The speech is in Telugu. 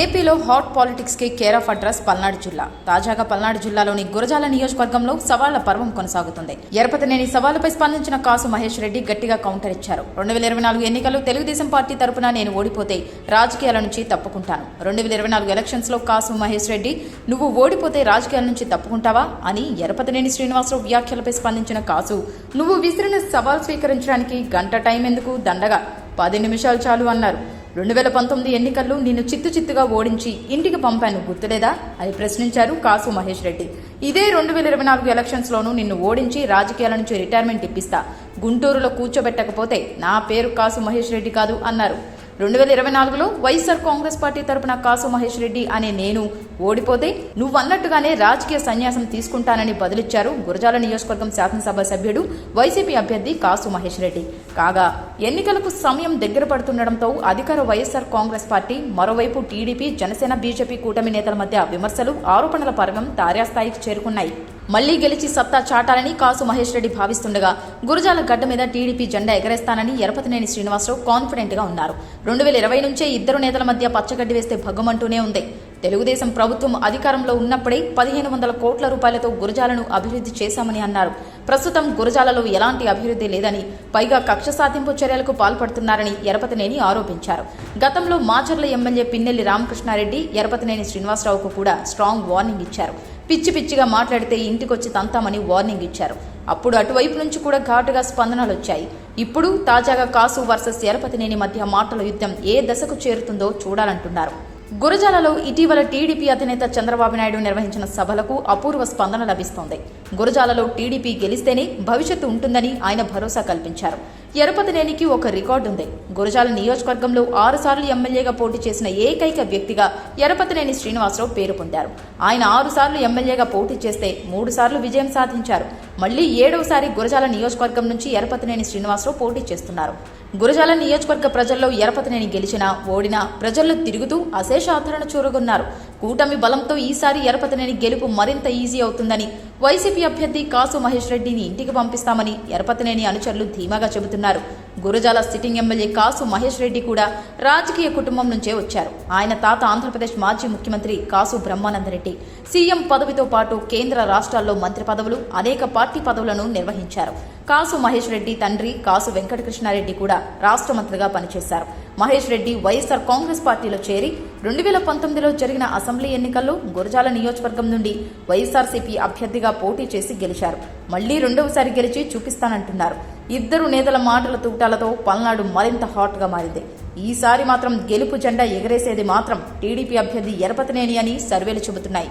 ఏపీలో హాట్ పాలిటిక్స్కి కేర్ ఆఫ్ అడ్రస్ పల్నాడు జిల్లా. తాజాగా పల్నాడు జిల్లాలోని గురజాల నియోజకవర్గంలో సవాళ్ళ పర్వం కొనసాగుతుంది. ఎరపతినేని సవాళ్ళపై స్పందించిన కాసు మహేష్ రెడ్డి గట్టిగా కౌంటర్ ఇచ్చారు. రెండు వేల ఇరవై నాలుగు ఎన్నికల్లో తెలుగుదేశం పార్టీ తరపున నేను ఓడిపోతే రాజకీయాల నుంచి తప్పుకుంటాను. రెండు వేల ఇరవై నాలుగు ఎలక్షన్స్లో కాసు మహేష్ రెడ్డి నువ్వు ఓడిపోతే రాజకీయాల నుంచి తప్పుకుంటావా అని ఎరపతినేని శ్రీనివాసరావు వ్యాఖ్యలపై స్పందించిన కాసు నువ్వు విసిరిన సవాల్ స్వీకరించడానికి గంట టైం ఎందుకు? దండగా. పది నిమిషాలు చాలు అన్నారు. రెండు వేల పంతొమ్మిది ఎన్నికల్లో నిన్ను చిత్తు చిత్తుగా ఓడించి ఇంటికి పంపాను గుర్తులేదా? అని ప్రశ్నించారు కాసు మహేష్ రెడ్డి. ఇదే రెండు వేల ఇరవై నాలుగు ఎలక్షన్స్లోనూ నిన్ను ఓడించి రాజకీయాల నుంచి రిటైర్మెంట్ ఇప్పిస్తా. గుంటూరులో కూర్చోబెట్టకపోతే నా పేరు కాసు మహేష్ రెడ్డి కాదు అన్నారు. రెండు వేల ఇరవై నాలుగులో వైఎస్ఆర్ కాంగ్రెస్ పార్టీ తరపున కాసు మహేష్ రెడ్డి అనే నేను ఓడిపోతే నువ్వన్నట్టుగానే రాజకీయ సన్యాసం తీసుకుంటానని బదులిచ్చారు గురజాల నియోజకవర్గం శాసనసభ సభ్యుడు వైసీపీ అభ్యర్థి కాసు మహేష్ రెడ్డి. కాగా ఎన్నికలకు సమయం దగ్గర పడుతుండటంతో అధికార వైఎస్ఆర్ కాంగ్రెస్ పార్టీ మరోవైపు టీడీపీ జనసేన బీజేపీ కూటమి నేతల మధ్య విమర్శలు ఆరోపణల పర్వం తారాస్థాయికి చేరుకున్నాయి. మళ్ళీ గెలిచి సత్తా చాటాలని కాసు మహేష్ రెడ్డి భావిస్తుండగా గురజాల గడ్డ మీద టీడీపీ జెండా ఎగరేస్తానని ఎరపతినేని శ్రీనివాసరావు కాన్ఫిడెంట్గా ఉన్నారు. రెండు వేల ఇరవై నుంచే ఇద్దరు నేతల మధ్య పచ్చగడ్డి వేస్తే భగ్గమంటూనే ఉంది. తెలుగుదేశం ప్రభుత్వం అధికారంలో ఉన్నప్పుడే పదిహేను వందల కోట్ల రూపాయలతో గురజాలను అభివృద్ధి చేశామని అన్నారు. ప్రస్తుతం గురజాలలో ఎలాంటి అభివృద్ధి లేదని పైగా కక్ష సాధింపు చర్యలకు పాల్పడుతున్నారని ఎరపతినేని ఆరోపించారు. గతంలో మాచర్ల ఎమ్మెల్యే పిన్నెల్లి రామకృష్ణారెడ్డి ఎరపతినేని శ్రీనివాసరావుకు కూడా స్ట్రాంగ్ వార్నింగ్ ఇచ్చారు. పిచ్చి పిచ్చిగా మాట్లాడితే ఇంటికొచ్చి తంతామని వార్నింగ్ ఇచ్చారు. అప్పుడు అటువైపు నుంచి కూడా ఘాటుగా స్పందనలు వచ్చాయి ఇప్పుడు తాజాగా కాసు వర్సెస్ ఎరపతినేని మధ్య మాటల యుద్ధం ఏ దశకు చేరుతుందో చూడాలంటున్నారు. గురజాలలో ఇటీవల టీడీపీ అధినేత చంద్రబాబు నాయుడు నిర్వహించిన సభలకు అపూర్వ స్పందన లభిస్తోంది. గురజాలలో టీడీపీ గెలిస్తేనే భవిష్యత్తు ఉంటుందని ఆయన భరోసా కల్పించారు. ఎరపతినేనికి ఒక రికార్డు ఉంది. గురజాల నియోజకవర్గంలో ఆరుసార్లు ఎమ్మెల్యేగా పోటీ చేసిన ఏకైక వ్యక్తిగా ఎరపతినేని శ్రీనివాసరావు పేరు పొందారు. ఆయన ఆరుసార్లు ఎమ్మెల్యేగా పోటీ చేస్తే మూడు సార్లు విజయం సాధించారు. మళ్ళీ ఏడవసారి గురజాల నియోజకవర్గం నుంచి ఎరపతినేని శ్రీనివాసరావు పోటీ చేస్తున్నారు. గురజాల నియోజకవర్గ ప్రజల్లో ఎరపతినేని గెలిచినా ఓడినా ప్రజల్లో తిరుగుతూ అశేష ఆదరణ చూరగొన్నారు. కూటమి బలంతో ఈసారి ఎరపతినేని గెలుపు మరింత ఈజీ అవుతుందని వైసీపీ అభ్యర్థి కాసు మహేష్ రెడ్డిని ఇంటికి పంపిస్తామని ఎరపతినేని అనుచరులు ధీమాగా చెబుతున్నారు. గురజాల సిట్టింగ్ ఎమ్మెల్యే కాసు మహేష్ రెడ్డి కూడా రాజకీయ కుటుంబం నుంచే వచ్చారు. ఆయన తాత ఆంధ్రప్రదేశ్ మాజీ ముఖ్యమంత్రి కాసు బ్రహ్మానందరెడ్డి. సీఎం పదవితో పాటు కేంద్ర రాష్ట్రాల్లో మంత్రి పదవులు అనేక పార్టీ పార్టీ పదవులను నిర్వహించారు. కాసు మహేష్ రెడ్డి తండ్రి కాసు వెంకటకృష్ణారెడ్డి కూడా రాష్ట్ర మంత్రిగా పనిచేశారు. మహేష్ రెడ్డి వైఎస్ఆర్ కాంగ్రెస్ పార్టీలో చేరి రెండు వేల పంతొమ్మిదిలో జరిగిన అసెంబ్లీ ఎన్నికల్లో గురజాల నియోజకవర్గం నుండి వైఎస్ఆర్సీపీ అభ్యర్థిగా పోటీ చేసి గెలిచారు. మళ్ళీ రెండవసారి గెలిచి చూపిస్తానంటున్నారు. ఇద్దరు నేతల మాటల తూటాలతో పల్నాడు మరింత హాట్గా మారింది. ఈసారి మాత్రం గెలుపు జెండా ఎగరేసేది మాత్రం టీడీపీ అభ్యర్థి ఎరపతినేని అని సర్వేలు చెబుతున్నాయి.